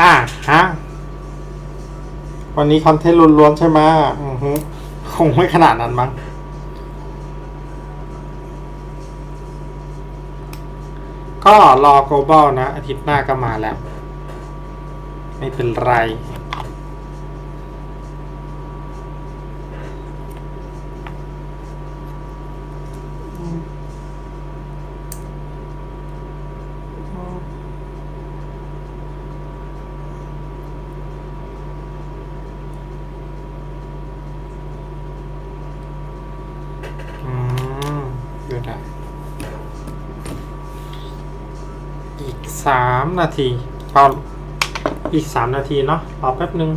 อะฮะวันนี้คอนเทนต์ล้วนๆใช่ไหมอือฮึคงไม่ขนาดนั้นมั้งก็รอ global นะ อาทิตย์หน้าก็มาแล้ว ไม่เป็นไร 3 นาทีเอาอีก 3 นาทีเนาะรอแป๊บนึง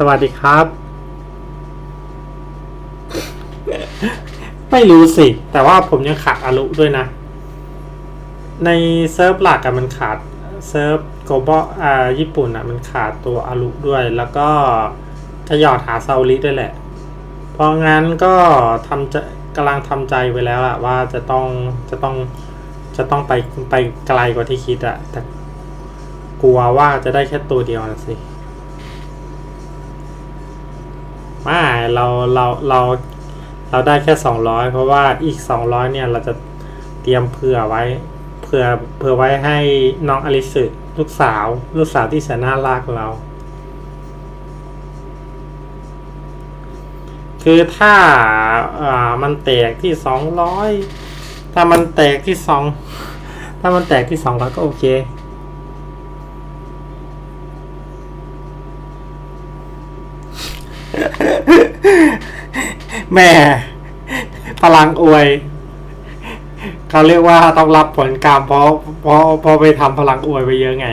สวัสดีครับ ไม่รู้สิ แต่ว่าผมยังขาดอารุด้วยนะ ในเซิร์ฟหลักอะมันขาดเซิร์ฟโกลบอลอ่าญี่ปุ่นอะมันขาดตัวอารุด้วย แล้วก็จะหยอดหาซาอุริด้วยแหละ เพราะงั้นก็ทำจะกำลังทำใจไว้แล้วอะว่าจะต้องจะต้องจะต้องไปไปไกลกว่าที่คิดอะแต่กลัวว่าจะได้แค่ตัวเดียวนะสิ ไม่เราเราเราเราได้แค่สองร้อยเพราะว่าอีกสองร้อยเนี่ยเราจะเตรียมเผื่อไว้เผื่อเผื่อไว้ให้น้องอลิสึลูกสาว ลูกสาวที่แสนน่ารักเรา คือถ้าอ่ามันแตกที่สองร้อยถ้ามันแตกที่สองถ้ามันแตกที่สองร้อยก็โอเค แม่พลังอวยเขาเรียกว่าต้องรับผลกรรมเพราะเพราะเพราะไปทำพลังอวยไปเยอะไง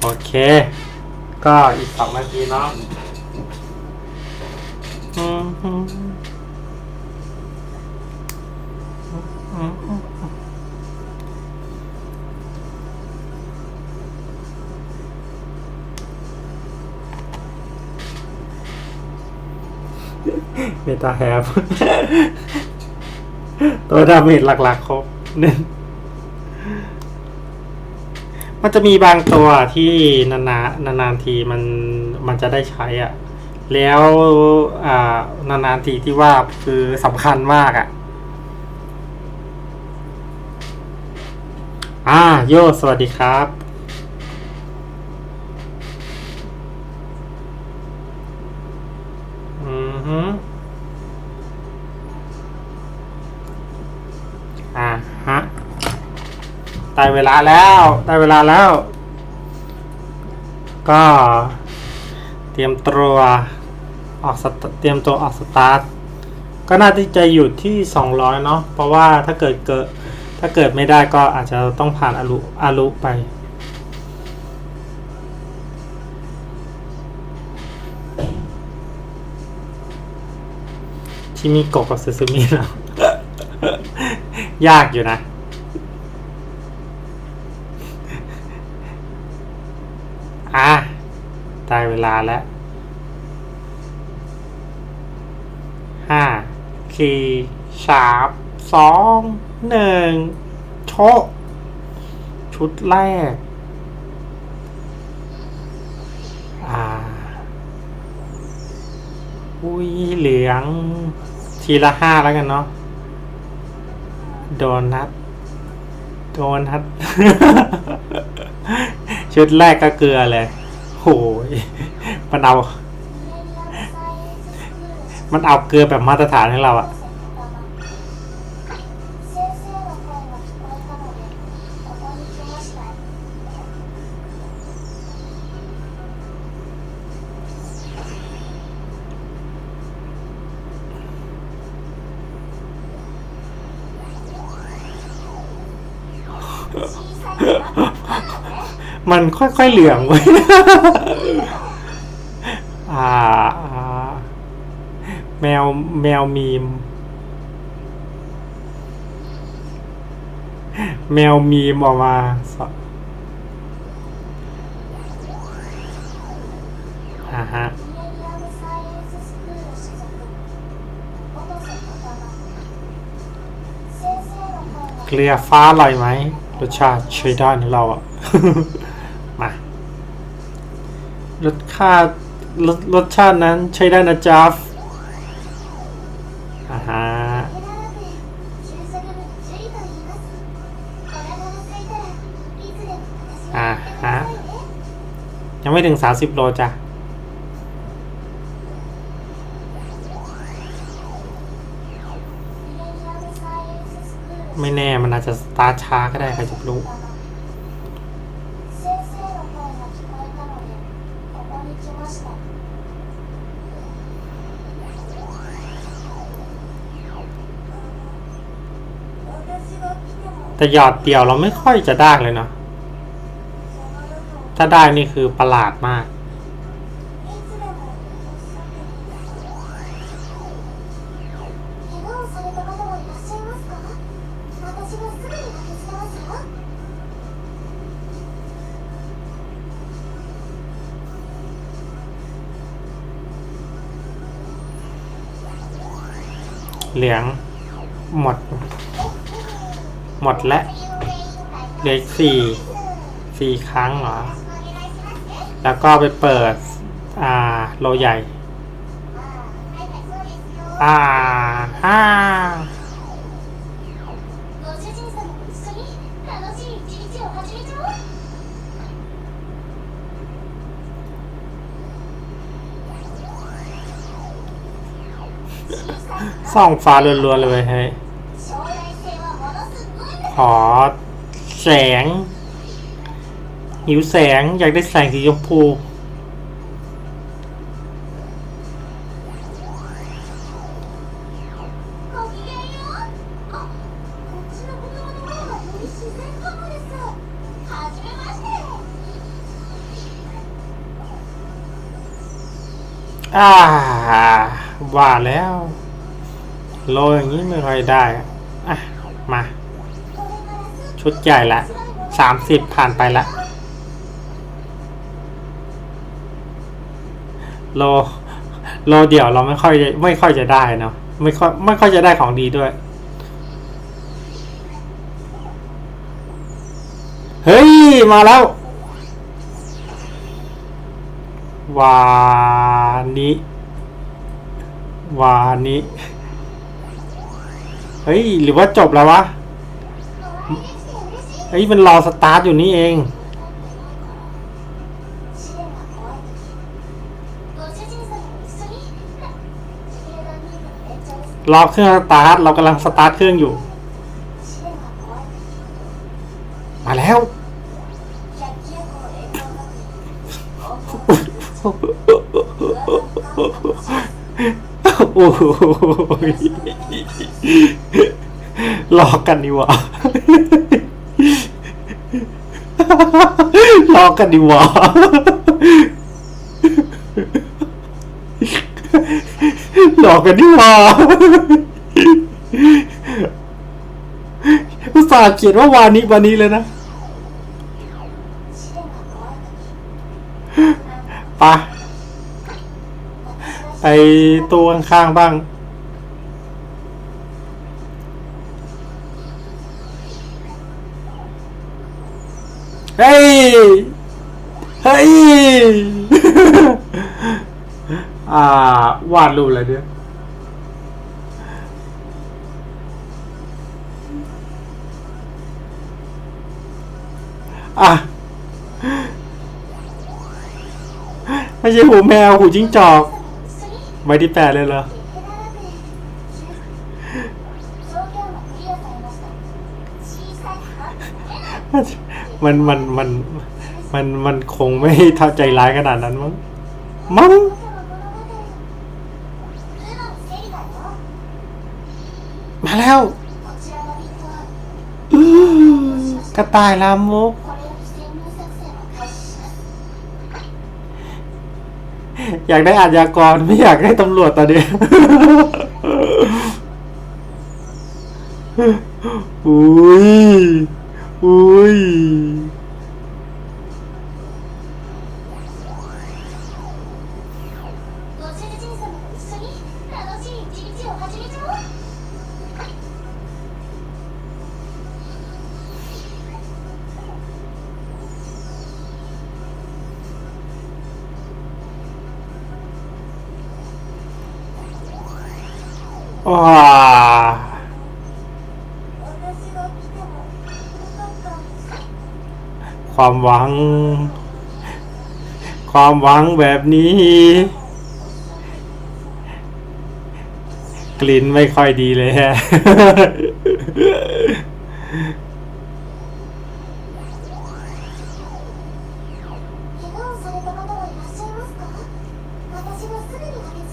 โอเค ก็อีกสองนาทีเนาะอืมอืมอืมอืม เมตาแฮปตัวดาเมจหลักๆครบหนึ่งมันจะมีบางตัวที่นานๆนานๆทีมันมันจะได้ใช้อะ แล้วอ่านานๆทีที่ว่าคือสำคัญมากอะ อ่าโยสวัสดีครับ อือฮึอ่าฮะ ได้เวลาแล้วได้เวลาแล้ว ก็เตรียมตัวออกสตเตรียมตัวออกสตาร์ทก็น่าที่จะอยู่ที่ 200 เนาะเพราะว่าถ้าเกิดเกิดถ้าเกิดไม่ได้ก็อาจจะต้องผ่านอารุอารุไป ที่มีกะกับซูซูมิแล้วยากอยู่นะ อะ ได้เว ลาแล้วห้าสี่สามสองหนึ่งโชชุดแรก อ่า อุ้ยเหลือง ทีละห้าแล้วกันเนาะ โดนัท โดนัท ชุดแรกก็เกลือเลยโห มันเอา มันเอาเกลือแบบมาตรฐานให้เราอะมันค่อยๆเหลืองไว้่าแมวแมวมีม แมวมีมออกมาฮะเกลือฟ้าอร่อยไหมรสชาติใช้ได้นเราอะมารสชาติ รสรสชาตินั้นใช้ได้นะจ๊าฟอ่าฮะอ่าฮะยังไม่ถึงสาสิบโลจ้ะไม่แน่มันอาจจะตาช้าก็ได้ใครจะรู้ แต่หยอดเดี่ยวเราไม่ค่อยจะได้เลยเนาะถ้าได้นี่คือประหลาดมาก เหลียง หมดและเหลืสี่สี่ครั้งเหรอ แล้วก็ไปเปิด อ่า โลใหญ่ อ่าอ่าส่องฟ้าล้วนๆเลยเฮ้ ขอแสง หิวแสง อยากได้แสงสีชมพูอ่าว่าแล้ว โลอย่างนี้ไม่ค่อยได้ อะ มา ชุดใหญ่ละสามสิบผ่านไปละโลโลเดี่ยวเราไม่ค่อยไม่ค่อยจะได้เนาะไม่ค่อยไม่ค่อยจะได้ของดีด้วย เฮ้ย มาแล้ว วานิวานิเฮ้ย หรือว่าจบแล้ววะ เฮ้ยมันรอสตาร์ทอยู่นี่เอง รอเครื่องสตาร์ท เรากำลังสตาร์ทเครื่องอยู่ มาแล้ว โอ้ยหลอกกันนี่วะ ลอกกันดีวะหลอกกันดีวะอุตส่าห์เขียนว่าวานี้วันนี้เลยนะปะไปตัวข้างๆบ้าง เฮ้ย อ่า วาดรูปอะไรเนี่ยอะไม่ใช่หูแมวหูจิ้งจอก ไว้ที่แปดเลยเหรอ มันมันมันมันมันคงไม่ท้าใจร้ายขนาดนั้นมั้งมั้งมาแล้วกระต่ายลามกอยากได้อาชญากรไม่อยากได้ตำรวจตอนนี้อุ้ย อุ้ ความหวัง ความหวังแบบนี้ กลิ่นไม่ค่อยดีเลยฮะ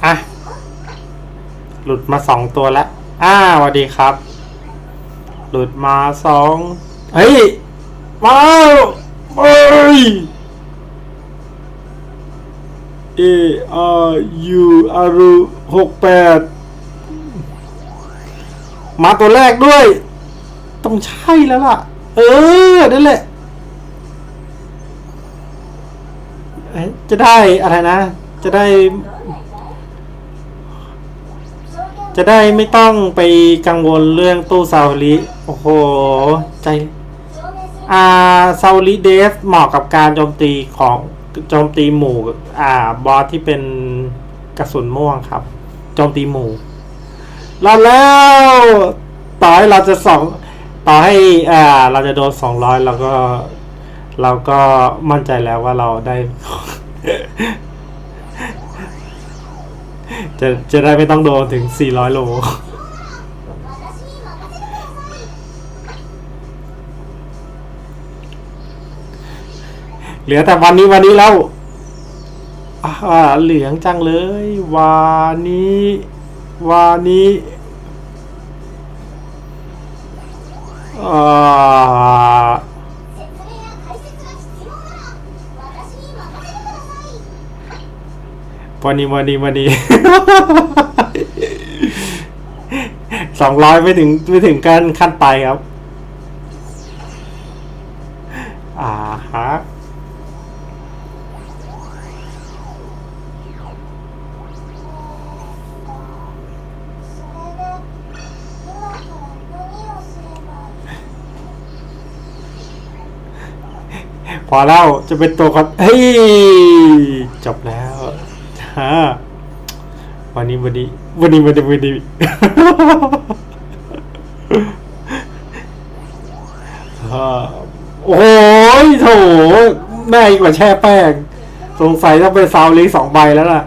อะหลุดมาสองตัวแล้วอ้าวสวัสดีครับ หลุดมาสองเฮ้ย ว้าว ไม่อารูหกแปดมาตัวแรกด้วย ต้องใช่แล้วล่ะ เออ นั่นแหละ จะได้อะไรนะ จะได้ จะได้ไม่ต้องไปกังวลเรื่องตู้สาวลีโอ้โห ใจ อาซาลิเดสเหมาะกับการโจมตีของโจมตีหมู่อ่าบอสที่เป็นกระสุนม่วงครับ โจมตีหมู่เราแล้ว ต่อให้เราจะสองต่อให้อ่าเราจะโดนสองร้อยเราก็เราก็มั่นใจแล้วว่าเราได้ จะจะได้ไม่ต้องโดนถึงสี่ร้อยโล เหลือแต่วันนี้วันนี้แล้วเหลืองจังเลยวานี้วานี้อ่าวันนี้วันนี้วันนี้สองร้อยไม่ถึงไม่ถึงกันขั้นไปครับ พอแล้วจะเป็นตัวครับเฮ้ยจบแล้วฮะวันนี้วันนี้วันนี้วันนี้วันนี้อ่าโอ้ยโถน่าอีกว่าแช่แป้ง สงสัยต้องเป็นซาวลิสองใบแล้วล่ะ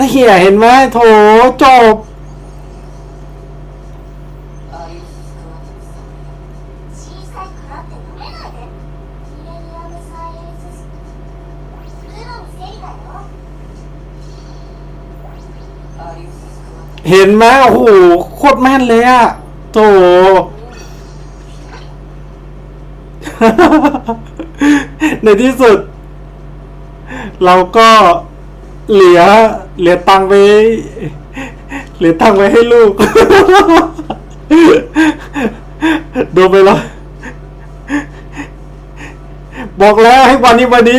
น่เหี้ยเห็นไหมโถจบ เห็นไหมโอ้โหโคตรแม่นเลยอะโถ ในที่สุด เราก็ เหลือ เหลือตังไว้ เหลือตังไว้ให้ลูกดูไปแล้ว บอกแล้วให้วันนี้วันนี้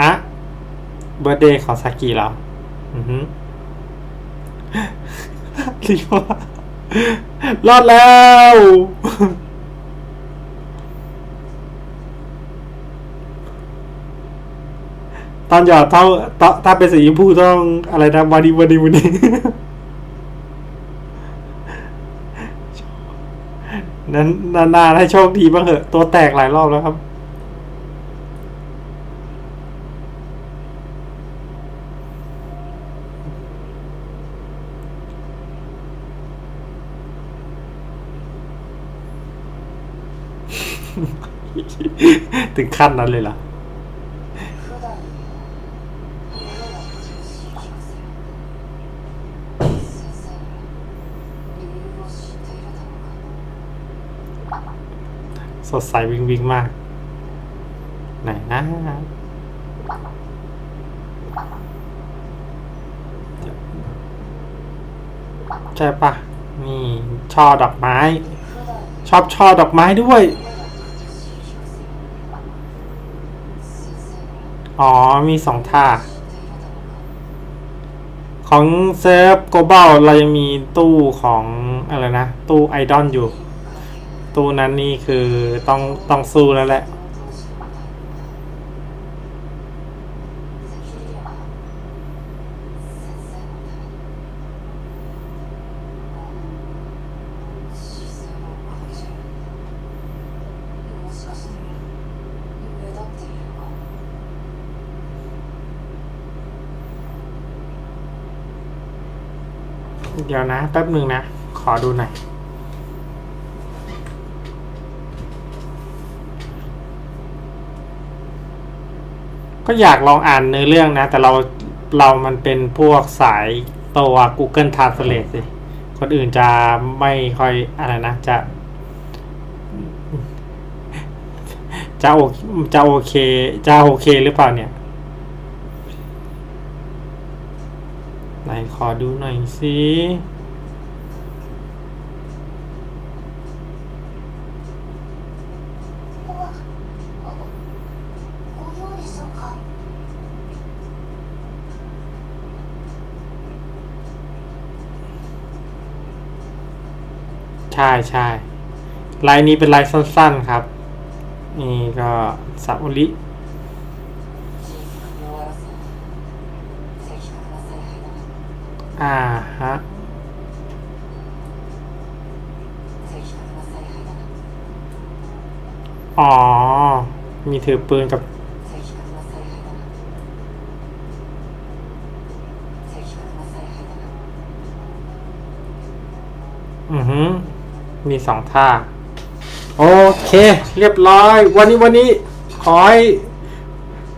อะเบ r ร์เดย์ของซากิเหรอ อือฮึรีบว่า รอดแล้ว ตอนหยอดเท่าถ้าเป็นสีชมพูต้องอะไรนะวันนี้วันนี้วันนี้นั้นนานๆให้โชคดีบ้างเหอะ ตัวแตกหลายรอบแล้วครับ ถึงขั้นนั้นเลยล่ะ สดใสวิงวิงมาก ไหนนะใช่ปะนี่ช่อดอกไม้ ชอบช่อดอกไม้ด้วย อ๋อ มีสองท่า ของเซิร์ฟโกลบอลเรายังมีตู้ของอะไรนะ ตู้ไอดอลอยู่ ตู้นั้นนี่คือต้องต้องสู้แล้วแหละ แป๊บหนึ่งนะ ขอดูหน่อยก็อยากลองอ่านเนื้อเรื่องนะ แต่เราเรามันเป็นพวกสายตัว Google Translate สิ คนอื่นจะไม่ค่อยอะไรนะ จะ จะโอจะโอเค จะโอเคหรือเปล่าเนี่ย ไหนขอดูหน่อยสิ ใช่ใช่ลายนี้เป็นลายสั้นๆครับ นี่ก็ซาอุลิอ่าฮะอ๋อ มีถือปืนกับ อือหือ มีสองท่า โอเค เรียบร้อย วันนี้วันนี้ขอให้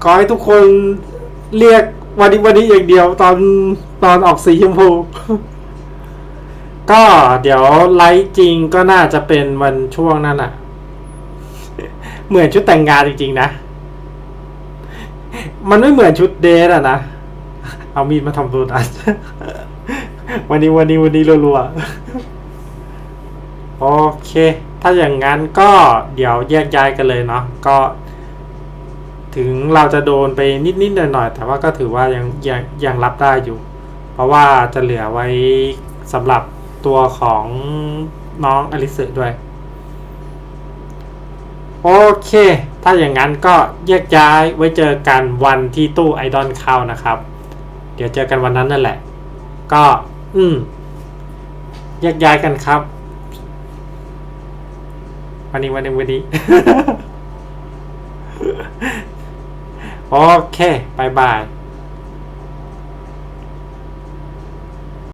ขอให้ทุกคนเรียกวันนี้วันนี้อย่างเดียวตอนตอนออกสีชมพู ก็เดี๋ยวไลฟ์จริงก็น่าจะเป็นวันช่วงนั้นอะเหมือนชุดแต่งงานจริงๆนะ มันไม่เหมือนชุดเดทอะนะ เอามีดมาทำตัวนั้นวันนี้วันนี้วันนี้รัวๆ โอเค ถ้าอย่างนั้นก็เดี๋ยวแยกย้ายกันเลยเนาะก็ ถึงเราจะโดนไปนิดๆหน่อยๆแต่ว่าก็ถือว่ายังยังยังรับได้อยู่ เพราะว่าจะเหลือไว้สำหรับตัวของน้องอลิสด้วย โอเค ถ้าอย่างนั้นก็แยกย้ายไว้เจอกันวันที่ตู้ไอดอลเข้านะครับ เดี๋ยวเจอกันวันนั้นนั่นแหละ ก็ อืมแยกย้ายกันครับ วันนี้วันนี้วันนี้โอเคบายบาย